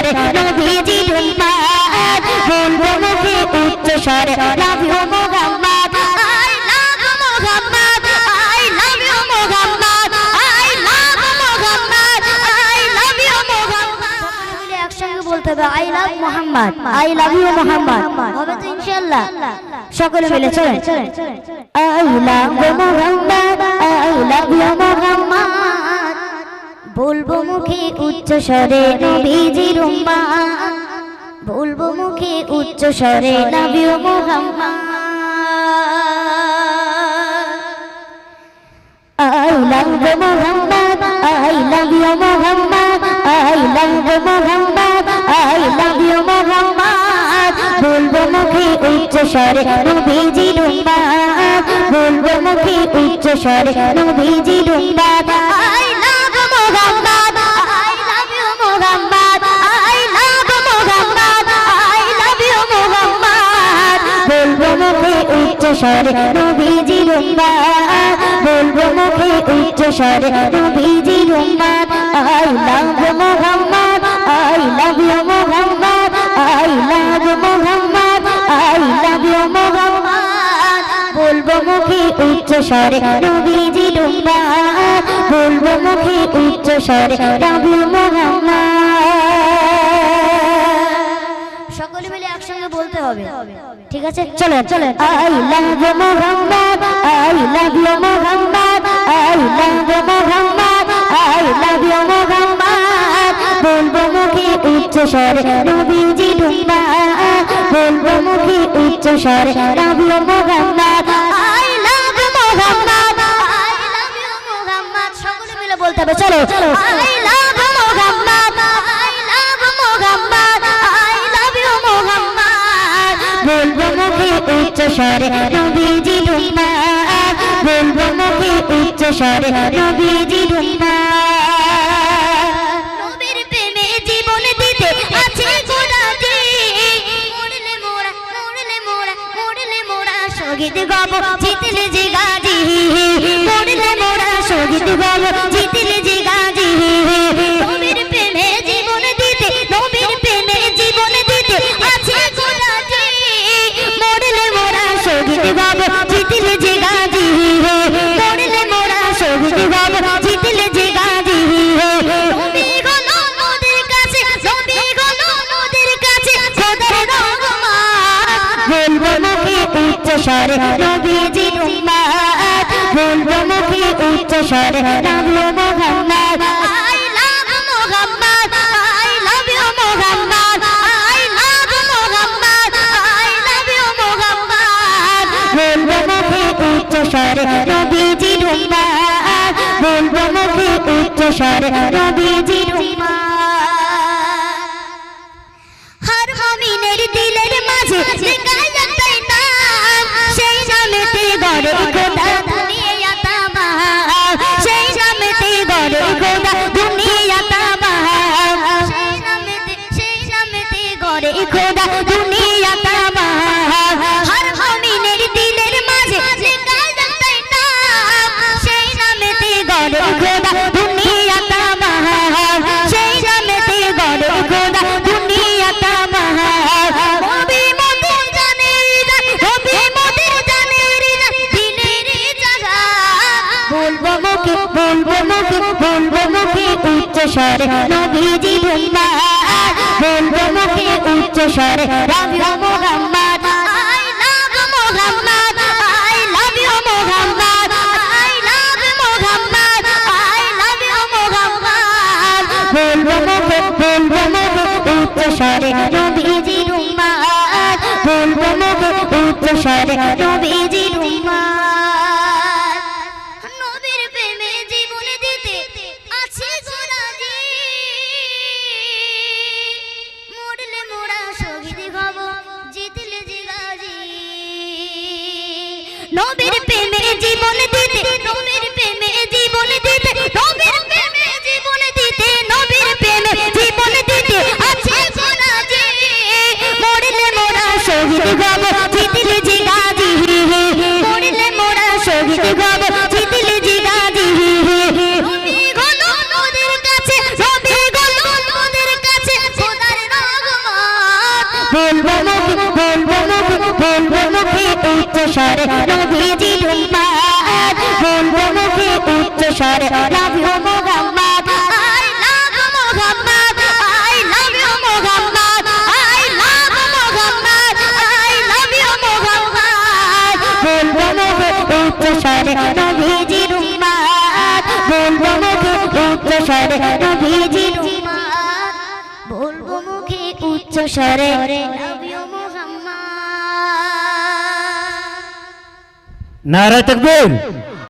স্বরে নবীজি ধুমপাত বলব মুখে উচ্চ স্বরে love you Muhammad. I love Muhammad, I love you Muhammad, I love Muhammad, I love you Muhammad. একসঙ্গে বলতে হবে, I love Muhammad, I love you Muhammad. হবে তো ইনশাআল্লাহ। সকলে মিলে চলে I love Muhammad, I love you উচ্চ স্বরে নবীজির উম্মাদ বলব মুখে উচ্চ স্বরে love you Muhammad love Muhammad, I love you Muhammad, I love Muhammad, I love you বলব মুখে উচ্চ স্বরে নবীজি উম্মাদ বলব মুখে উচ্চ স্বরে নবীজি উচ্চ স্বরে নবীজি উম্মাদ বলব মুখে উচ্চ স্বরে নবীজি উম্মাদ I love Muhammad, I love you Muhammad, I love Muhammad, I love you Muhammad. বলব মুখে উচ্চ স্বরে নবীজি উম্মাদ বলব মুখে উচ্চ স্বরে হবে। ঠিক আছে? চলে চলে। I love Muhammad I love you Muhammad I love Muhammad I love you Muhammad. বলব মুখে উচ্চ স্বরে নবীজি ডুম্বাদ বলব মুখে উচ্চ স্বরে নবী Mohammad I love Muhammad I love you Muhammad. সকলে মিলে বলতে হবে চলো। আই উচ্চ স্বরে নবীজি উম্মাদ বলব মুখে উচ্চ স্বরে নবীজি শহীদ গব জিতলে যে গাজী। মরলে মোরা গব স্বরে নবীজি উম্মাদ বলব মুখে উচ্চ স্বরে নবী Mohammad. I love Muhammad I love you Muhammad I love Muhammad I love you Muhammad. বলব মুখে উচ্চ স্বরে নবীজি উম্মাদ বলব মুখে উচ্চ স্বরে নবীজি উম্মাদ। হর মুমিনের দিলের মাঝে গড়ে খোদা দুনিয়া তামাম সেই নামেতে গড়ে খোদা দুনিয়া তামাম নবী মোদের জানের জান নবী মোদের জানের জান দিনের জাগা বলব মুখে বলব মুখে বলব মুখে উচ্চ স্বরে রবি মোহাম্মদ। আই মুখে উচ্চ উম্মাদ বলব মুখে উচ্চ স্বরে উম্মাদ নবীর প্রেমে জীবন দিতে আছে গোরাজি মরলে মোরা শহীদ হব, জিতলে জিগাজি নবীর প্রেমে জীবন দিতে, নবীর প্রেমে স্বরে নবীজি উম্মাদ বলব মুখে উচ্চ স্বরে উচ্চ স্বরে বলব মুখে উচ্চ স্বরে লাভ ইউ মোহাম্মদ নারায় তকবীর